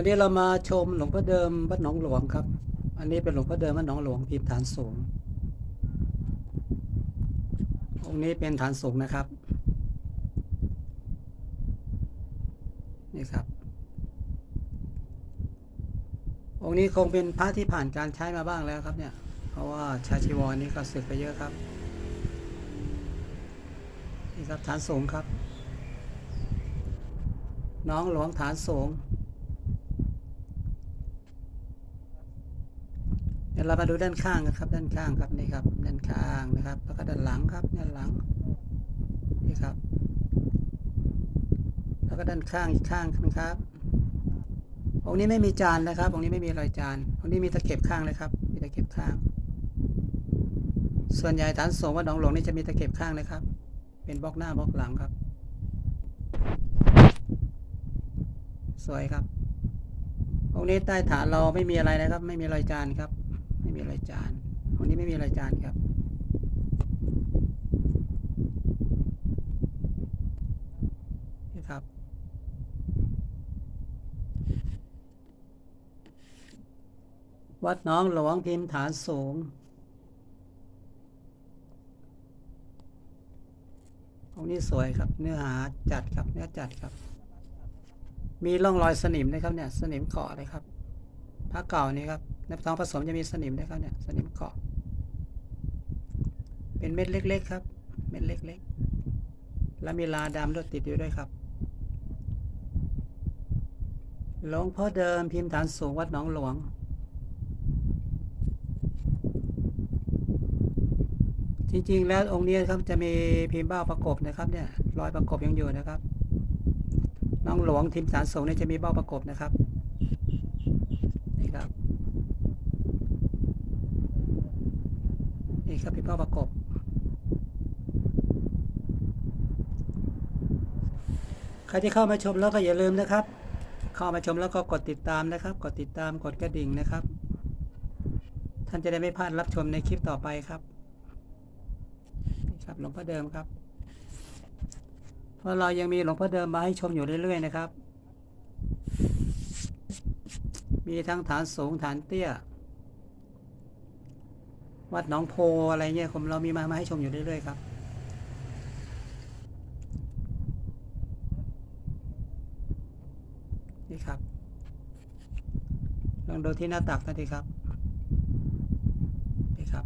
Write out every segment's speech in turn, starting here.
วันนี้เรามาชมหลวงพ่อเดิมวัดหนองหลวงครับ อันนี้เป็นหลวงพ่อเดิมวัดหนองหลวงพิมพ์ฐานสูง องค์นี้เป็นฐานสูงนะครับ นี่ครับ องค์นี้คงเป็นพระที่ผ่านการใช้มาบ้างแล้วครับเนี่ย เพราะว่าชาชีวรนี้ก็สึกไปเยอะครับ นี่ครับฐานสูงครับ น้องหลวงฐานสูง ดี๋ยวเรามาดูด้านข้างกันครับ ด้านข้างครับนี่ครับ ด้านข้างนะครับ แล้วก็ด้านหลังครับ ด้านหลังนี่ครับ แล้วก็ด้านข้างอีกข้างนะครับองค์นี้ไม่มีจานนะครับองค์นี้ไม่มีรอยจานองค์นี้มีตะเข็บข้างเลยครับ มีตะเข็บข้าง ส่วนใหญ่ฐานสูงวัดหนองหลวงนี่จะมีตะเข็บข้างนะครับ เป็นบล็อกหน้าบล็อกหลังครับ สวยครับองค์นี้ใต้ฐานเราไม่มีอะไรนะครับ ไม่มีรอยจานครับ ไม่มีรอยจานองค์นี้ไม่มีรอยจานครับ นี่ครับ วัดน้องหลวงพิมพ์ฐานสูงองนี้สวยครับ เนื้อหาจัดครับ เนื้อจัดครับ มีร่องรอยสนิมนะครับเนี่ย สนิมเกาะเลยครับพระเก่านี่ครับ ในท้องผสมจะมีสนิมนะครับเนี่ยสนิมเกาะ เป็นเม็ดเล็ก ๆ ครับ เม็ดเล็ก ๆ แล้วมีลาดำด้วยติดอยู่ด้วยครับหลวงพ่อเดิมพิมพ์ฐานสูงวัดหนองหลวง จริง ๆ แล้วองค์นี้ครับจะมีพิมพ์เบ้าประกบนะครับเนี่ยรอยประกบยังอยู่นะครับ น้องหลวงทีมสารสูงเนี่ยจะมีเบ้าประกบนะครับ นี่ครับ นี่ ครับมีเบ้าประกบ ใครที่เข้ามาชมแล้วก็อย่าลืมนะครับ เข้ามาชมแล้วก็กดติดตามนะครับ กดติดตามกดกระดิ่งนะครับ ท่านจะได้ไม่พลาดรับชมในคลิปต่อไปครับนี่ครับหลวงพ่อเดิมครับ เพราะเรายังมีหลวงพ่อเดิมมาให้ชมอยู่เรื่อยๆนะครับ มีทั้งฐานสูงฐานเตี้ย วัดหนองโพอะไรเงี้ยผมเรามีมามาให้ชมอยู่เรื่อยๆครับนี่ครับลองดูที่หน้าตักนะทีครับนี่ครับ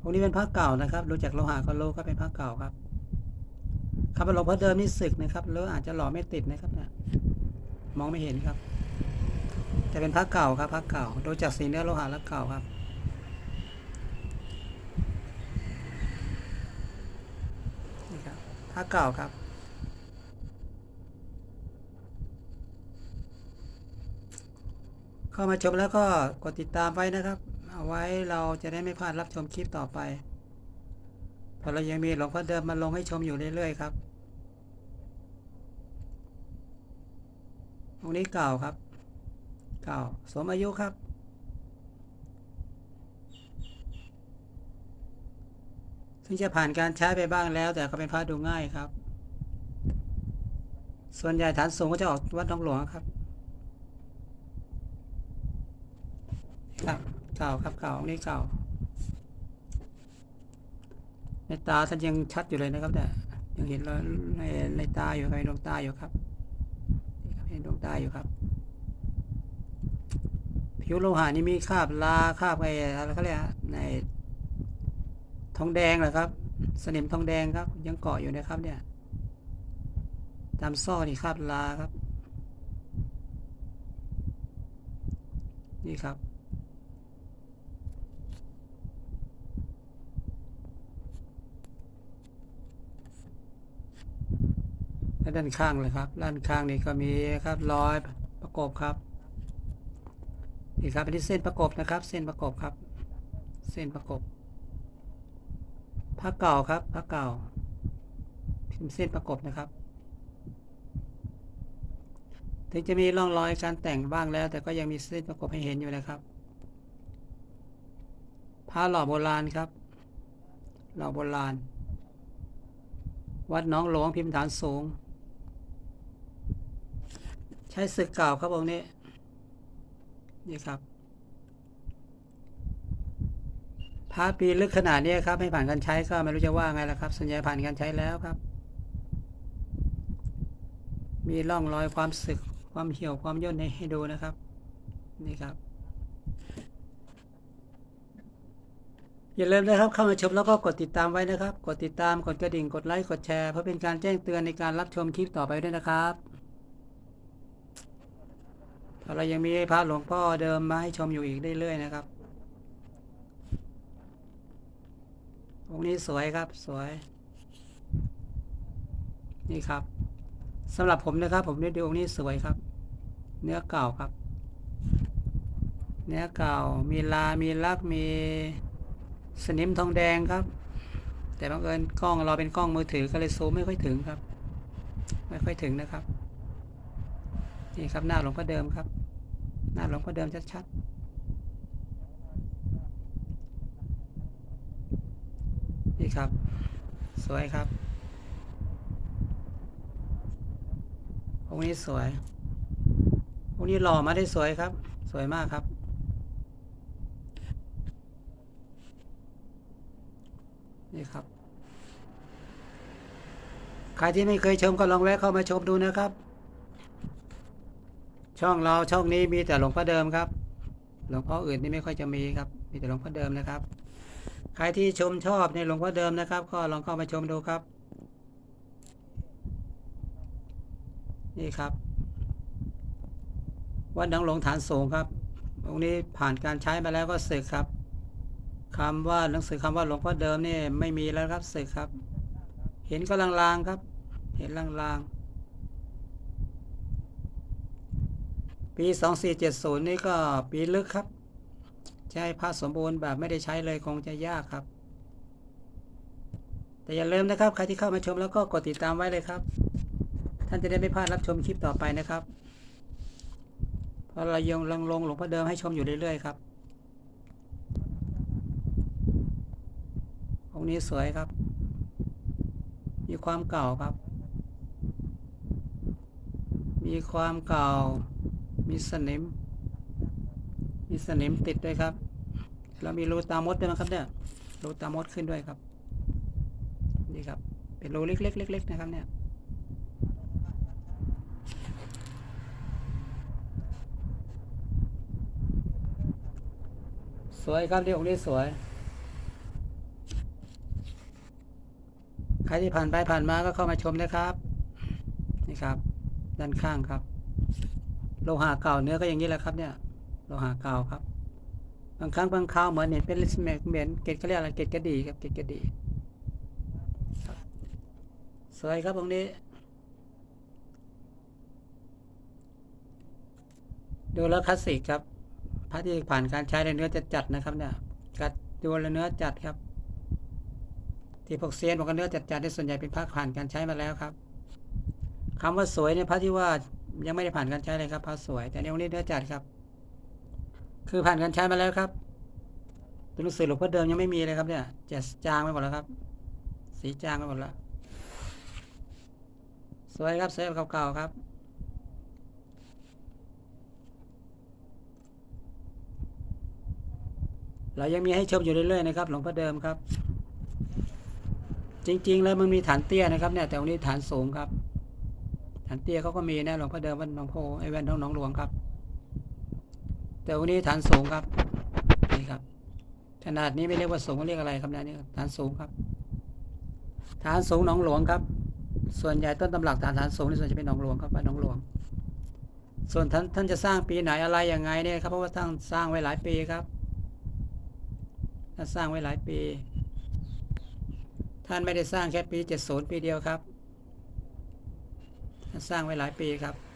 พวกนี้เป็นพระเก่านะครับดูจากโลหะก็รู้ก็เป็นพระเก่าครับครับหลวงพ่อเดิมนี่สึกนะครับหรืออาจจะหล่อไม่ติดนะครับเนี่ยมองไม่เห็นครับจะเป็นพระเก่าครับพระเก่าดูจากสีเนื้อโลหะแล้วเก่าครับ นี่ คเก่าครับ เข้ามาชมแล้วก็กดติดตามไว้นะครับ เอาไว้เราจะได้ไม่พลาดรับชมคลิปต่อไปเพราะเรายังมีหลวงพ่อเดิมมาลงให้ชมอยู่เรื่อยๆครับองค์นี้เก่าครับ เก่าสมอายุครับ ซึ่งจะผ่านการใช้ไปบ้างแล้ว แต่ก็เป็นพระดูง่ายครับ ส่วนใหญ่ฐานสูงก็จะออกวัดหนองหลวงครับ ครับเก่าครับเก่าองนี้เก่าในตาท่านยังชัดอยู่เลยนะครับเนี่ยยังเห็นรอยในในตาอยู่ในดวงตาอยู่ครับเห็นดวงตาอยู่ครับ ผิวโลหะนี่มีคราบลาคราบอะไอ้อะไรเขาเรียกใน ทองแดงเหรอครับ สนิมทองแดงครับ ยังเกาะอยู่นะครับเนี่ย ตามซ่อนี่คราบลาครับ นี่ครับ และด้านข้างเลยครับ ด้านข้างนี่ก็มีครับรอยประกบครับนี่ครับอันนี้เส้นประกบนะครับ เส้นประกบครับ เส้นประกบ ผ้าเก่าครับผ้าเก่าพิมพ์เส้นประกบนะครับ ถึงจะมีร่องรอยการแต่งบ้างแล้ว แต่ก็ยังมีเส้นประกบให้เห็นอยู่นะครับผ้าหล่อโบราณครับหล่อโบราณ วัดน้องหลวงพิมพ์ฐานสูง ใช้ศึกเก่าครับองค์นี้นี่ครับ พระปีลึกขนาดนี้ครับไม่ผ่านการใช้ก็ไม่รู้จะว่าไงล่ะครับ ส่วนใหญ่ผ่านการใช้แล้วครับ มีร่องรอยความสึกความเหี่ยวความย่นให้ให้ดูนะครับ นี่ครับ อย่าลืมนะครับเข้ามาชมแล้วก็กดติดตามไว้นะครับ กดติดตามกดกระดิ่งกดไลค์กดแชร์เพื่อเป็นการแจ้งเตือนในการรับชมคลิปต่อไปด้วยนะครับถ้าเรายังมีพระหลวงพ่อเดิมมาให้ชมอยู่อีกเรื่อยๆนะครับ องค์นี้สวยครับสวย นี่ครับสำหรับผมนะครับ ผมได้ดูองค์นี้สวยครับ เนื้อเก่าครับ เนื้อเก่า มีลา มีลัก มีสนิมทองแดงครับ แต่บังเอิญกล้องเราเป็นกล้องมือถือก็เลยซูมไม่ค่อยถึงครับ ไม่ค่อยถึงนะครับ นี่ครับหน้าหลวงพ่อเดิมครับ หน้าหลวงพ่อเดิมชัดๆีครับ สวยครับองค์นี้สวยองค์นี้หล่อมาได้สวยครับ สวยมากครับ นี่ครับ ใครที่ไม่เคยชมก็ลองแวะเข้ามาชมดูนะครับ ช่องเราช่องนี้มีแต่หลวงพ่อเดิมครับ หลวงพ่ออื่นนี่ไม่ค่อยจะมีครับ มีแต่หลวงพ่อเดิมนะครับ ใครที่ชมชอบในหลวงพ่อเดิมนะครับ ก็ลองเข้ามาชมดูครับ นี่ครับ วัดหนองหลวงฐานสูงครับองค์นี้ผ่านการใช้มาแล้วก็สึกครับคำว่าหนังสือคำว่าหลวงพ่อเดิมนี่ไม่มีแล้วครับสึกครับ เห็นก็ลางๆครับ เห็นลางๆปี 2470 นี่ก็ปีลึกครับ ใช้พระสมบูรณ์แบบไม่ได้ใช้เลยคงจะยากครับ แต่อย่าลืมนะครับ ใครที่เข้ามาชมแล้วก็กดติดตามไว้เลยครับ ท่านจะได้ไม่พลาดรับชมคลิปต่อไปนะครับ เพราะเรายังลงลงหลวงพ่อเดิมให้ชมอยู่เรื่อยๆครับ องค์นี้สวยครับ มีความเก่าครับ มีความเก่า มีสนิม มีสนิมติดด้วยครับ แล้วมีรูตามดด้วยนะครับเนี่ยรูตามดขึ้นด้วยครับ นี่ครับ เป็นรูเล็กๆเล็กๆนะครับเนี่ยสวยครับที่องค์นี้สวย ใครที่ผ่านไปผ่านมาก็เข้ามาชมนะครับ นี่ครับ ด้านข้างครับ โลหะเก่าเนื้อก็อย่างนี้แหละครับเนี่ย โลหะเก่าครับ บางครั้งบางคราวเหมือนเห็นเป็นลิสเมกเหมือนเกล็ดเขาเรียกอะไรเกล็ดกระดีครับเกล็ดกระดีสวยครับตรงนี้ ดูแล้วคลาสสิกครับพระที่ผ่านการใช้ในเนื้อจะจัดนะครับ เนี่ยกัดดูแลเนื้อจัดครับ ที่พวกเซียนบอกว่าเนื้อจัดจัดที่ส่วนใหญ่เป็นพระผ่านการใช้มาแล้วครับคำว่าสวยเนี่ยพระที่ว่ายังไม่ได้ผ่านการใช้เลยครับพระสวย แต่ในองค์นี้เนื้อจัดครับ คือผ่านการใช้มาแล้วครับตัวหนังสือหลวงพ่อเดิมยังไม่มีเลยครับเนี่ยจะจางไปหมดแล้วครับ สีจางไปหมดแล้ว สวยครับสวยเก่าๆครับเรายังมีให้ชมอยู่เรื่อยๆนะครับหลวงพ่อเดิมครับ จริง ๆ แล้วมันมีฐานเตี้ยนะครับเนี่ยแต่วันนี้ฐานสูงครับ ฐานเตี้ยเขาก็มีนะหลวงพ่อเดิมวันหนองโพไอ้แว่นน้องหนองหลวงครับ แต่วันนี้ฐานสูงครับนี่ครับ ขนาดนี้ไม่เรียกว่าสูงเรียกอะไรครับนยนี่ฐานสูงครับ ฐานสูงหนองหลวงครับ ส่วนใหญ่ต้นตำรับฐานฐานสูงนี่ส่วนจะเป็นหนองหลวงครับบ้านหนองหลวง ส่วนท่านท่านจะสร้างปีไหนอะไรยังไงเนี่ยครับเพราะว่าท่านสร้างไว้หลายปีครับท่านสร้างไว้หลายปี ท่านไม่ได้สร้างแค่ปีเจ็ดศูนย์ปีเดียวครับท่านสร้างไว้หลายปีครับ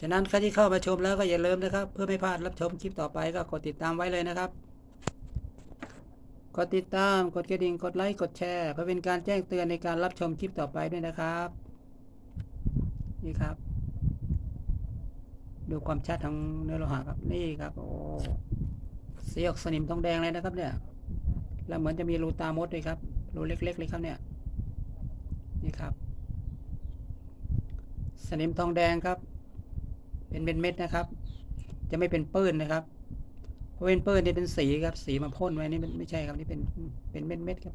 ฉะนั้นใครที่เข้ามาชมแล้วก็อย่าลืมนะครับ เพื่อไม่พลาดรับชมคลิปต่อไปก็กดติดตามไว้เลยนะครับ กดติดตามกดกระดิ่งกดไลค์กดแชร์ เพื่อเป็นการแจ้งเตือนในการรับชมคลิปต่อไปด้วยนะครับ นี่ครับ ดูความชัดของเนื้อโลหะครับนี่ครับโอ้เสียกสนิมทองแดงเลยนะครับ เนี่ย แล้วเหมือนจะมีรูตามดด้วยครับรูเล็ก ๆ เลยครับเนี่ยนี่ครับ สนิมทองแดงครับ เป็นเป็นเม็ดนะครับ จะไม่เป็นปื้นนะครับ เพราะเป็นปื้นนี่เป็นสีครับ สีมาพ่นไว้นี่มันไม่ใช่ครับนี่เป็นเป็นเม็ดเม็ดครับ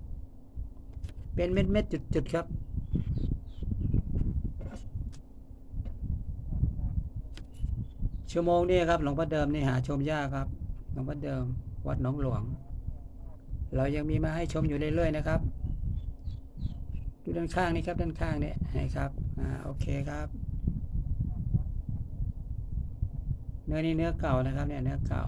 เป็นเม็ดเม็ดจุดจุดครับชั่วโมงนี้ครับหลวงพ่อเดิมนี่หาชมยากครับหลวงพ่อเดิม วัดหนองหลวง เรายังมีมาให้ชมอยู่เรื่อยๆนะครับ ดูด้านข้างนี่ครับด้านข้างนี่ให้ครับอ่าโอเคครับ เนื้อนี่เนื้อเก่านะครับเนี่ยเนื้อเก่า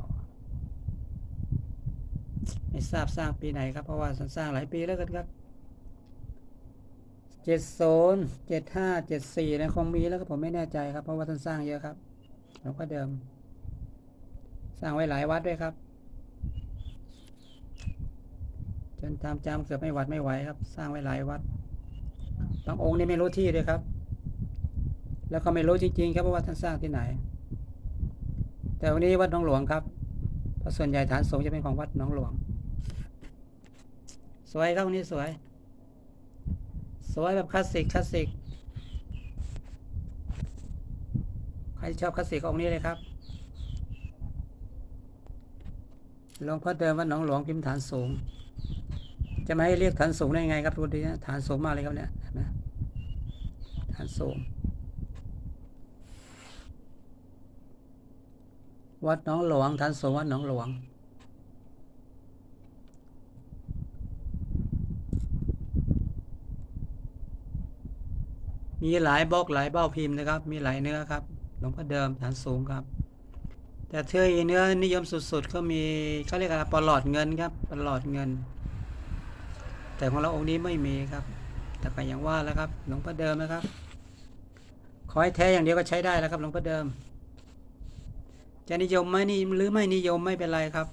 ไม่ทราบสร้างปีไหนครับ เพราะว่าสร้างหลายปีแล้วกันครับเจ็ดศูนย์เจ็ดห้าเจ็ดสี่นะคงมีแล้วก็ผมไม่แน่ใจครับ เพราะว่าท่านสร้างเยอะครับหลวงพ่อเดิม สร้างไว้หลายวัดด้วยครับ จนตามจำเกือบไม่หวัดไม่ไหวครับ สร้างไว้หลายวัดบางองค์นี่ไม่รู้ที่เลยครับ แล้วก็ไม่รู้จริงๆ ครับว่าท่านสร้างที่ไหน แต่วันนี้วัดหนองหลวงครับเพราะส่วนใหญ่ฐานสงฆ์จะเป็นของวัดหนองหลวง สวยครับวันนี้สวย สวยแบบคลาสสิกคลาสสิก ใครชอบคลาสสิกองค์นี้เลยครับหลวงพ่อเดิมวัดหนองหลวงพิมพ์ฐานสูง จะไม่ให้เรียกฐานสูงได้ยังไงครับดูดินะฐานสูงมากเลยครับเนี่ยนไหมฐานสูง วัดหนองหลวงฐานสูงวัดหนองหลวง มีหลายบล็อกหลายเบ้าพิมพ์นะครับ มีหลายเนื้อครับหลวงพ่อเดิมฐานสูงครับ แต่เธอเนื้อนิยมสุดๆ ก็มีเขาเรียกอะไรปลอดเงินครับปลอดเงิน แต่ของเราองค์นี้ไม่มีครับ แต่ก็อย่างว่าแล้วครับหลวงพ่อเดิมนะครับขอให้แท้อย่างเดียวก็ใช้ได้แล้วครับหลวงพ่อเดิม จะนิยมไหมนี่หรือไม่นิยมไม่เป็นไรครับ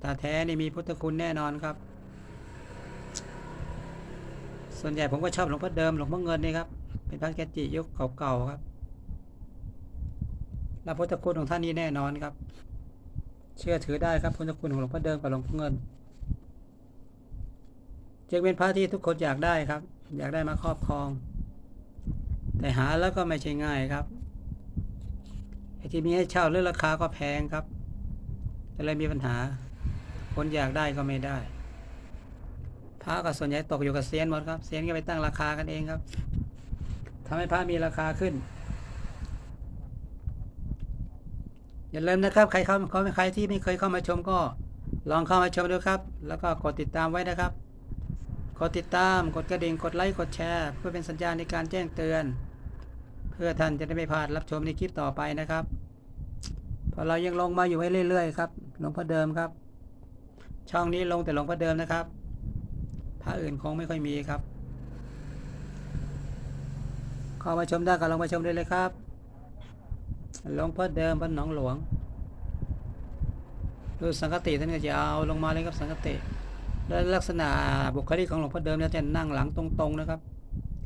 แต่แท้นี่มีพุทธคุณแน่นอนครับ ส่วนใหญ่ผมก็ชอบหลวงพ่อเดิมหลวงพ่อเงินนี่ครับ เป็นพระแกจิยุคเก่าๆครับและพุทธคุณของท่านนี้แน่นอนครับ เชื่อถือได้ครับพุทธคุณของหลวงพ่อเดิมกับหลวงพ่อเงินจึงเป็นพระที่ทุกคนอยากได้ครับ อยากได้มาครอบครอง แต่หาแล้วก็ไม่ใช่ง่ายครับ อ้ที่มีให้เช่าเรื่องราคาก็แพงครับก็เลยมีปัญหา คนอยากได้ก็ไม่ได้พระก็ส่วนใหญ่ตกอยู่กับเซียนหมดครับเซียนก็ไปตั้งราคากันเองครับทำให้พระมีราคาขึ้น อย่าลืมนะครับ ใครเข้าเขาใครที่ไม่เคยเข้ามาชมก็ ลองเข้ามาชมดูครับ แล้วก็กดติดตามไว้นะครับกดติดตาม กดกระดิ่ง กดไลค์ กดแชร์ เพื่อเป็นสัญญาณในการแจ้งเตือน เพื่อท่านจะได้ไม่พลาดรับชมในคลิปต่อไปนะครับพอเรายังลงมาอยู่ให้เรื่อยๆครับหลวงพ่อเดิมครับ ช่องนี้ลงแต่หลวงพ่อเดิมนะครับพระอื่นคงไม่ค่อยมีครับเข้ามาชมได้ก็ลองมาชมได้เลยครับหลวงพ่อเดิมวัดหนองหลวงดูสังกติท่านก็จะเอาลงมาเลยครับสังกติและลักษณะบุคลิกของหลวงพ่อเดิมเนี่ยจะนั่งหลังตรงๆนะครับ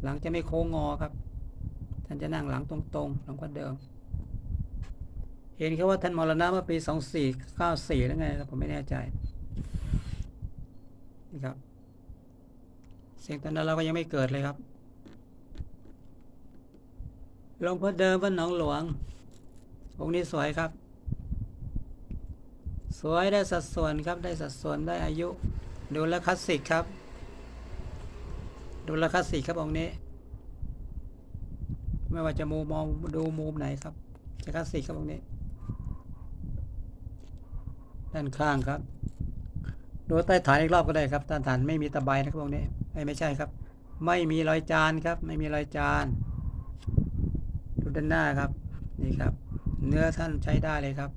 หลังจะไม่โค้งงอครับ ท่านจะนั่งหลังตรงๆหลวงพ่อเดิม เห็นแค่ว่าท่านมรณะเมื่อปีสองสี่เก้าสี่แล้วไงครับผมไม่แน่ใจนี่ครับ เสียงตอนนั้นเราก็ยังไม่เกิดเลยครับหลวงพ่อเดิมวัดหนองหลวง องค์นี้สวยครับ สวยได้สัดส่วนครับ ได้สัดส่วนได้อายุ ดูแลคลาสสิกครับ ดูแลคลาสสิกครับองค์นี้ ไม่ว่าจะมุมมองดูมุมไหนครับจะคลาสสิกครับองนี้ ด้านข้างครับดูใต้ฐานอีกรอบก็ได้ครับใต้ฐานไม่มีตะไบนะครับองนี้ไม่ไม่ใช่ครับ ไม่มีรอยจานครับ ไม่มีรอยจานดูด้านหน้าครับนี่ครับ เนื้อท่านใช้ได้เลยครับ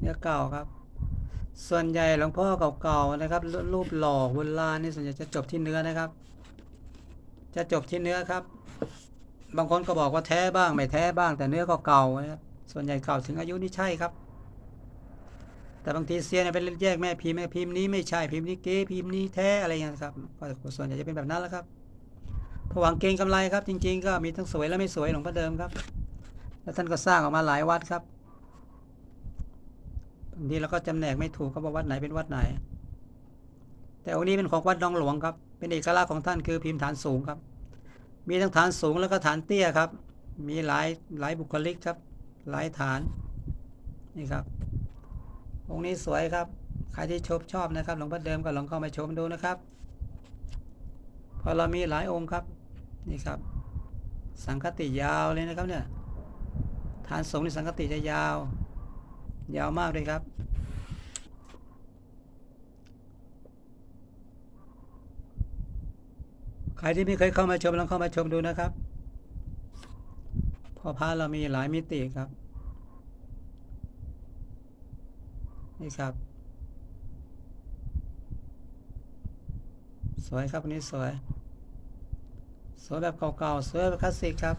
เนื้อเก่าครับ ส่วนใหญ่หลวงพ่อเก่าๆนะครับ รูรูปหล่อโบราณนี่ส่วนใหญ่จะจบที่เนื้อนะครับ จะจบที่เนื้อครับ บางคนก็บอกว่าแท้บ้างไม่แท้บ้าง แต่เนื้อก็เก่านะครับส่วนใหญ่เก่าถึงอายุนี่ใช่ครับ แต่บางทีเซียนเนี่ยเป็นแยกแม่พิมพ์แม่พิมพ์นี้ไม่ใช่พิมพ์นี้เก๊พิมพ์นี้แท้อะไรเงี้ยครับก็ส่วนใหญ่จะเป็นแบบนั้นแหล้วครับผวังเกงกำไรครับ จริง ๆ ก็มีทั้งสวยและไม่สวยหลวงพ่อเดิมครับ แล้วท่านก็สร้างออกมาหลายวัดครับบางทีเราก็จำแนกไม่ถูกครับว่าวัดไหนเป็นวัดไหน แต่องค์นี้เป็นของวัดดองหลวงครับ เป็นเอกลักษณ์ของท่านคือพิมพ์ฐานสูงครับ มีทั้งฐานสูงแล้วก็ฐานเตี้ยครับ มีหลายหลายบุคลิกครับ หลายฐานนี่ครับองค์นี้สวยครับใครที่ชมชอบนะครับ หลวงพ่อเดิมก็ลองเข้ามาชมดูนะครับพราะเรามีหลายองค์ครับนี่ครับ สังคติยาวเลยนะครับเนี่ยฐานสูงในสังคติจะยาว ยาวมากเลยครับ ครที่ไม่เคยเข้ามาชมลองเข้ามาชมดูนะครับพอพระเรามีหลายมิติครับ นี่ครับ สวยครับนี้สวย สวยแบบเก่าๆสวยแบบคลาสสิกครับ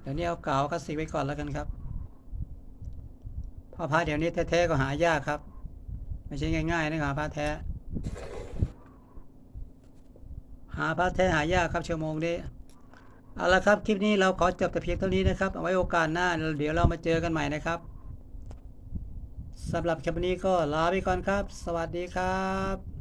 เดี๋ยวนี้เอาเก่าคลาสสิกไว้ก่อนแล้วกันครับพอพระเดี๋ยวนี้แท้ๆก็หายากครับ ไม่ใช่ง่ายๆนะครับพระแท้ หาพระแท้หายากครับชั่วโมงนี้เอาละครับ คลิปนี้เราขอจบแต่เพียงเท่านี้นะครับ เอาไว้โอกาสหน้า เดี๋ยวเรามาเจอกันใหม่นะครับสำหรับคลิปนี้ก็ลาไปก่อนครับ สวัสดีครับ